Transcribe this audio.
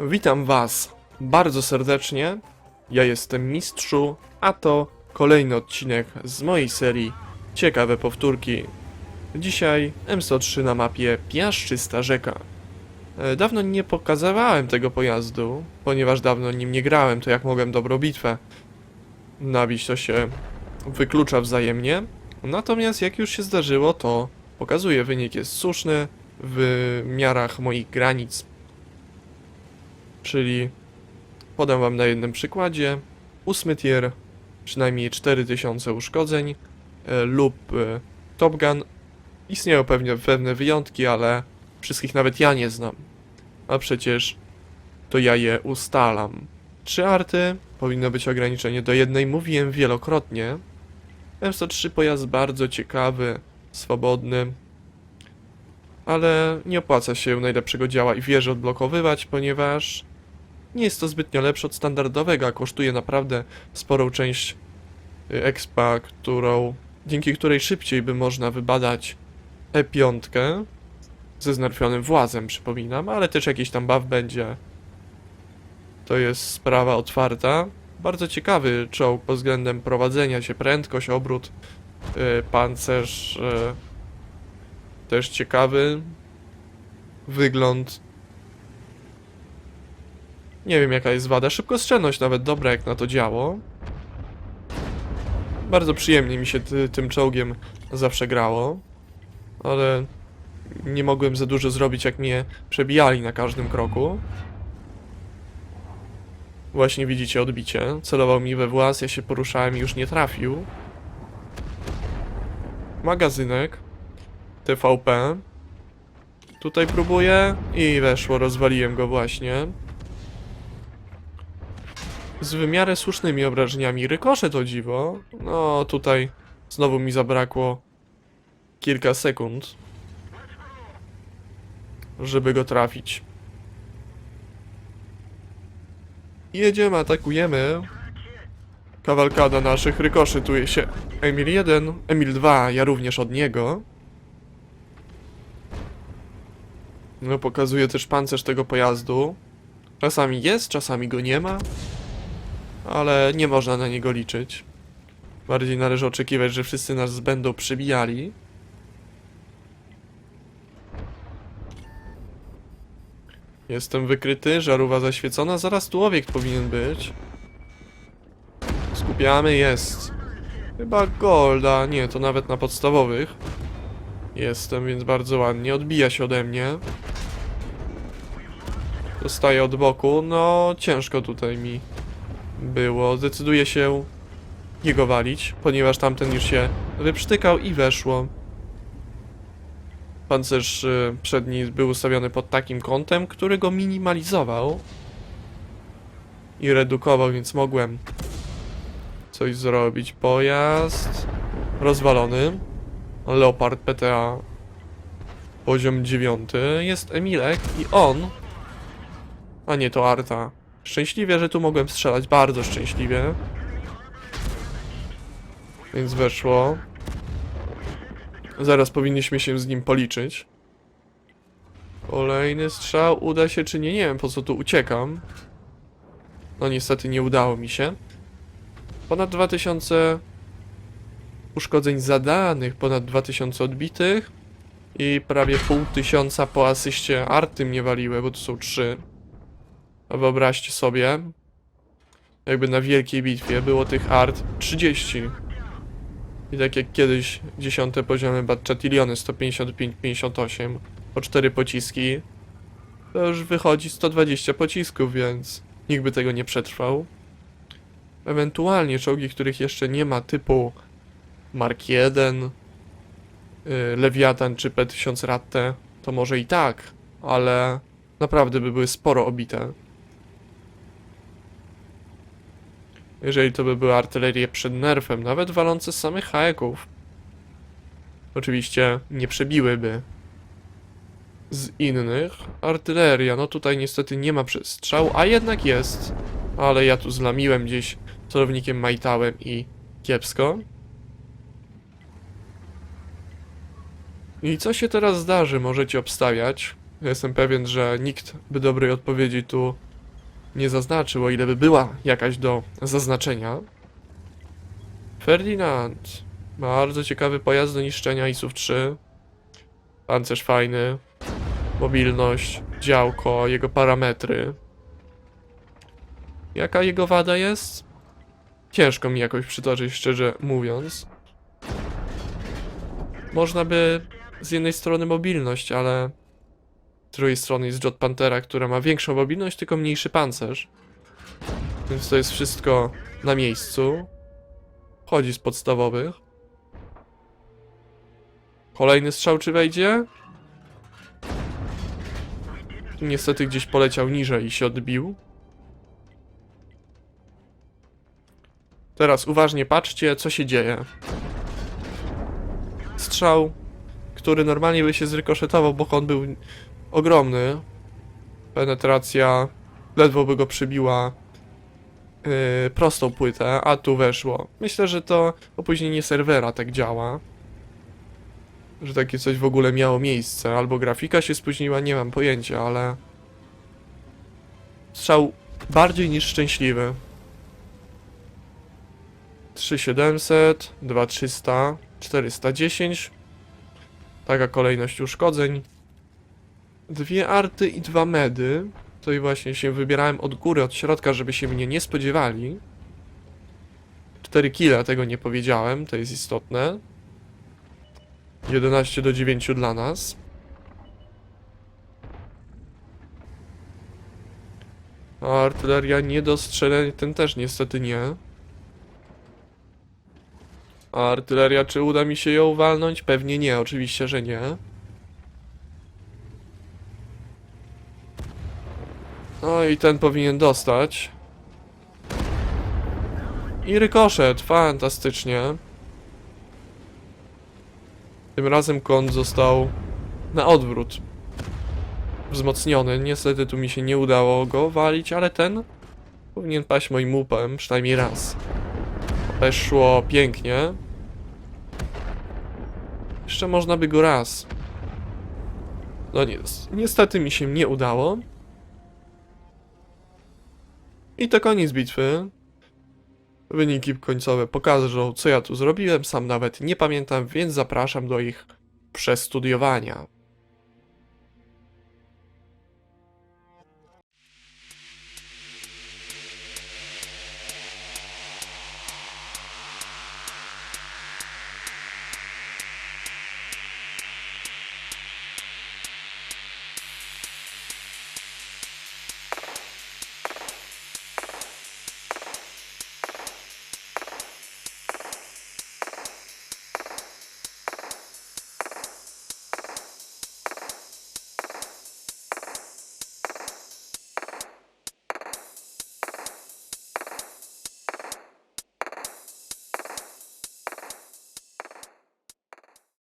Witam Was bardzo serdecznie. Ja jestem Mistrzu, a to kolejny odcinek z mojej serii Ciekawe powtórki. Dzisiaj M103 na mapie Piaszczysta Rzeka. E, Dawno nie pokazywałem tego pojazdu, ponieważ dawno nim nie grałem, to jak mogłem dobrą bitwę nabić, to się wyklucza wzajemnie. Natomiast jak już się zdarzyło, to pokazuję, wynik jest słuszny w miarach moich granic. Czyli podam wam na jednym przykładzie. Ósmy tier, przynajmniej 4000 uszkodzeń e, lub e, Top Gun. Istnieją pewnie pewne wyjątki, ale wszystkich nawet ja nie znam. A przecież to ja je ustalam. Trzy arty, powinno być ograniczenie do jednej, mówiłem wielokrotnie. M103 pojazd bardzo ciekawy, swobodny, ale nie opłaca się najlepszego działa i wieży odblokowywać, ponieważ nie jest to zbytnio lepsze od standardowego, a kosztuje naprawdę sporą część y, expa, którą, dzięki której szybciej by można wybadać E5 ze znerfionym włazem, przypominam, ale też jakiś tam buff będzie. To jest sprawa otwarta. Bardzo ciekawy czołg pod względem prowadzenia się, prędkość, obrót, y, pancerz, y, też ciekawy. Wygląd. Nie wiem jaka jest wada. Szybkostrzelność nawet dobra jak na to działo. Bardzo przyjemnie mi się ty, tym czołgiem zawsze grało. Ale nie mogłem za dużo zrobić jak mnie przebijali na każdym kroku. Właśnie widzicie odbicie. Celował mi we włas, ja się poruszałem i już nie trafił. Magazynek. TVP. Tutaj próbuję i weszło, rozwaliłem go właśnie. Z w miarę słusznymi obrażeniami. Rykosze to dziwo. No tutaj znowu mi zabrakło kilka sekund, żeby go trafić. Jedziemy, atakujemy. Kawalkada naszych rykoszytuje się. Emil 1, Emil 2, ja również od niego. No, pokazuje też pancerz tego pojazdu. Czasami jest, czasami go nie ma. Ale nie można na niego liczyć. Bardziej należy oczekiwać, że wszyscy nas będą przybijali. Jestem wykryty, żarówa zaświecona, zaraz tu obiekt powinien być. Skupiamy, jest. Chyba golda, nie, to nawet na podstawowych. Jestem, więc bardzo ładnie. Odbija się ode mnie. Dostaję od boku. No, ciężko tutaj mi było. Zdecyduję się jego walić, ponieważ tamten już się wyprztykał i weszło. Pancerz y, przedni był ustawiony pod takim kątem, który go minimalizował i redukował, więc mogłem coś zrobić. Pojazd rozwalony. Leopard PTA poziom 9. Jest Emilek i on. A nie, to Arta. Szczęśliwie, że tu mogłem strzelać. Bardzo szczęśliwie. Więc weszło. Zaraz powinniśmy się z nim policzyć. Kolejny strzał. Uda się czy nie? Nie wiem po co tu uciekam. No niestety nie udało mi się. Ponad 2000 uszkodzeń zadanych, ponad 2000 odbitych i prawie pół tysiąca po asyście arty mnie waliły, bo tu są trzy. Wyobraźcie sobie, jakby na wielkiej bitwie było tych art 30. I tak jak kiedyś dziesiąte poziomy Batchatiliony 155-58 po 4 pociski, to już wychodzi 120 pocisków, więc nikt by tego nie przetrwał. Ewentualnie czołgi, których jeszcze nie ma, typu Mark 1, y, Lewiatan czy P1000 Ratte, to może i tak, ale naprawdę by były sporo obite. Jeżeli to by były artylerie przed nerfem, nawet walące z samych haeków. Oczywiście nie przebiłyby z innych. Artyleria, no tutaj niestety nie ma przestrzału, a jednak jest. Ale ja tu zlamiłem gdzieś celownikiem majtałem i kiepsko. I co się teraz zdarzy, możecie obstawiać. Jestem pewien, że nikt by dobrej odpowiedzi tu nie zaznaczył, o ile by była jakaś do zaznaczenia. Ferdinand. Bardzo ciekawy pojazd do niszczenia ISów 3. Pancerz fajny. Mobilność, działko, jego parametry. Jaka jego wada jest? Ciężko mi jakoś przytoczyć, szczerze mówiąc. Można by z jednej strony mobilność, ale drugiej strony jest Jet Panthera, która ma większą mobilność, tylko mniejszy pancerz. Więc to jest wszystko na miejscu. Chodzi z podstawowych. Kolejny strzał czy wejdzie? Niestety gdzieś poleciał niżej i się odbił. Teraz uważnie patrzcie, co się dzieje. Strzał, który normalnie by się zrykoszetował, bo on był ogromny. Penetracja ledwo by go przybiła yy, prostą płytę, a tu weszło. Myślę, że to opóźnienie serwera tak działa. Że takie coś w ogóle miało miejsce. Albo grafika się spóźniła, nie mam pojęcia, ale. Strzał bardziej niż szczęśliwy. 3700, 2300, 410. Taka kolejność uszkodzeń. Dwie arty i dwa medy. Tutaj właśnie się wybierałem od góry, od środka, żeby się mnie nie spodziewali. 4 kile, tego nie powiedziałem, to jest istotne. 11 do 9 dla nas. A artyleria nie do strzelenia, ten też niestety nie. A artyleria, czy uda mi się ją walnąć? Pewnie nie, oczywiście, że nie. No i ten powinien dostać. I rykoszet, fantastycznie. Tym razem kąt został na odwrót. Wzmocniony. Niestety tu mi się nie udało go walić, ale ten powinien paść moim łupem przynajmniej raz. Weszło pięknie. Jeszcze można by go raz. No nie, niestety mi się nie udało. I to koniec bitwy. Wyniki końcowe pokażą, co ja tu zrobiłem. Sam nawet nie pamiętam, więc zapraszam do ich przestudiowania.